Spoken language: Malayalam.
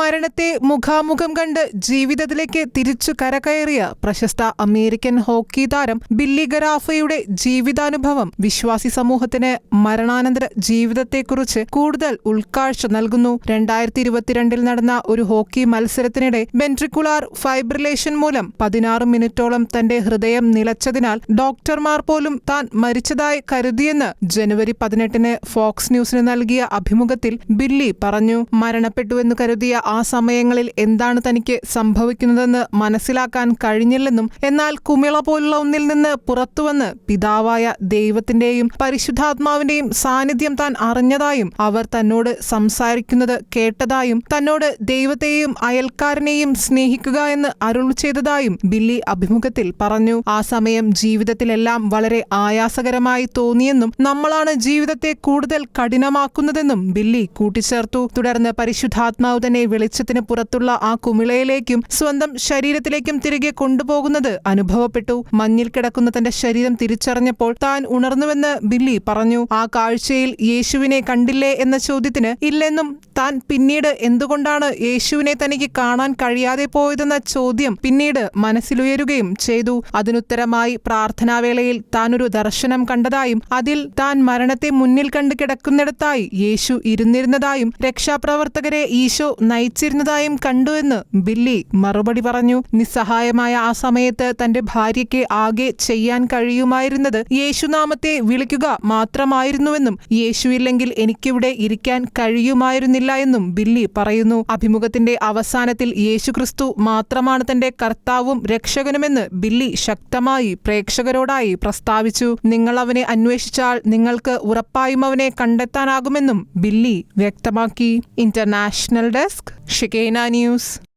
മരണത്തെ മുഖാമുഖം കണ്ട് ജീവിതത്തിലേക്ക് തിരിച്ചു കരകയറിയ പ്രശസ്ത അമേരിക്കൻ ഹോക്കി താരം ബില്ലി ഗരാഫയുടെ ജീവിതാനുഭവം വിശ്വാസി സമൂഹത്തിന് മരണാനന്തര ജീവിതത്തെക്കുറിച്ച് കൂടുതൽ ഉൾക്കാഴ്ച നൽകുന്നു. രണ്ടായിരത്തി ഇരുപത്തിരണ്ടിൽ നടന്ന ഒരു ഹോക്കി മത്സരത്തിനിടെ വെൻട്രിക്കുലാർ ഫൈബ്രിലേഷൻ മൂലം പതിനാറ് മിനിറ്റോളം തന്റെ ഹൃദയം നിലച്ചതിനാൽ ഡോക്ടർമാർ പോലും താൻ മരിച്ചതായി കരുതിയെന്ന് ജനുവരി പതിനെട്ടിന് ഫോക്സ് ന്യൂസിന് നൽകിയ അഭിമുഖത്തിൽ ബില്ലി പറഞ്ഞു. മരണപ്പെട്ടുവെന്ന് കരുതിയ ആ സമയങ്ങളിൽ എന്താണ് തനിക്ക് സംഭവിക്കുന്നതെന്ന് മനസ്സിലാക്കാൻ കഴിഞ്ഞില്ലെന്നും എന്നാൽ കുമിള പോലുള്ള ഒന്നിൽ നിന്ന് പുറത്തുവന്ന് പിതാവായ ദൈവത്തിന്റെയും പരിശുദ്ധാത്മാവിന്റെയും സാന്നിധ്യം താൻ അറിഞ്ഞതായും അവർ തന്നോട് സംസാരിക്കുന്നത് കേട്ടതായും തന്നോട് ദൈവത്തെയും അയൽക്കാരനെയും സ്നേഹിക്കുക എന്ന് അരുൾ ചെയ്തതായും ബില്ലി അഭിമുഖത്തിൽ പറഞ്ഞു. ആ സമയം ജീവിതത്തിലെല്ലാം വളരെ ആയാസകരമായി തോന്നിയെന്നും നമ്മളാണ് ജീവിതത്തെ കൂടുതൽ കഠിനമാക്കുന്നതെന്നും ബില്ലി കൂട്ടിച്ചേർത്തു. തുടർന്ന് പരിശുദ്ധാത്മാവ് തന്നെ വെളിച്ചത്തിന് പുറത്തുള്ള ആ കുമിളയിലേക്കും സ്വന്തം ശരീരത്തിലേക്കും തിരികെ കൊണ്ടുപോകുന്നത് അനുഭവപ്പെട്ടു. മഞ്ഞിൽ കിടക്കുന്ന തന്റെ ശരീരം തിരിച്ചറിഞ്ഞപ്പോൾ താൻ ഉണർന്നുവെന്ന് ബില്ലി പറഞ്ഞു. ആ കാഴ്ചയിൽ യേശുവിനെ കണ്ടില്ലേ എന്ന ചോദ്യത്തിന് ഇല്ലെന്നും താൻ പിന്നീട് എന്തുകൊണ്ടാണ് യേശുവിനെ തനിക്ക് കാണാൻ കഴിയാതെ പോയതെന്ന ചോദ്യം പിന്നീട് മനസ്സിലുയരുകയും ചെയ്തു. അതിനുത്തരമായി പ്രാർത്ഥനാവേളയിൽ താൻ ഒരു ദർശനം കണ്ടതായും അതിൽ താൻ മരണത്തെ മുന്നിൽ കണ്ടു കിടക്കുന്നിടത്തായി യേശു ഇരുന്നിരുന്നതായും രക്ഷാപ്രവർത്തകരെ ഈശോ നയിച്ചിരുന്നതായും കണ്ടുവെന്ന് ബില്ലി മറുപടി പറഞ്ഞു. നിസ്സഹായമായ ആ സമയത്ത് തന്റെ ഭാര്യയ്ക്ക് ആകെ ചെയ്യാൻ കഴിയുമായിരുന്നത് യേശുനാമത്തെ വിളിക്കുക മാത്രമായിരുന്നുവെന്നും യേശുവില്ലെങ്കിൽ എനിക്കിവിടെ ഇരിക്കാൻ കഴിയുമായിരുന്നില്ല എന്നും ബില്ലി പറയുന്നു. അഭിമുഖത്തിന്റെ അവസാനത്തിൽ യേശുക്രിസ്തു മാത്രമാണ് തന്റെ കർത്താവും രക്ഷകനുമെന്ന് ബില്ലി ശക്തമായി പ്രേക്ഷകരോടായി പ്രസ്താവിച്ചു. നിങ്ങൾ അവനെ അന്വേഷിച്ചാൽ നിങ്ങൾക്ക് ഉറപ്പായും അവനെ കണ്ടെത്താനാകുമെന്നും ബില്ലി വ്യക്തമാക്കി. International desk Shekinah news.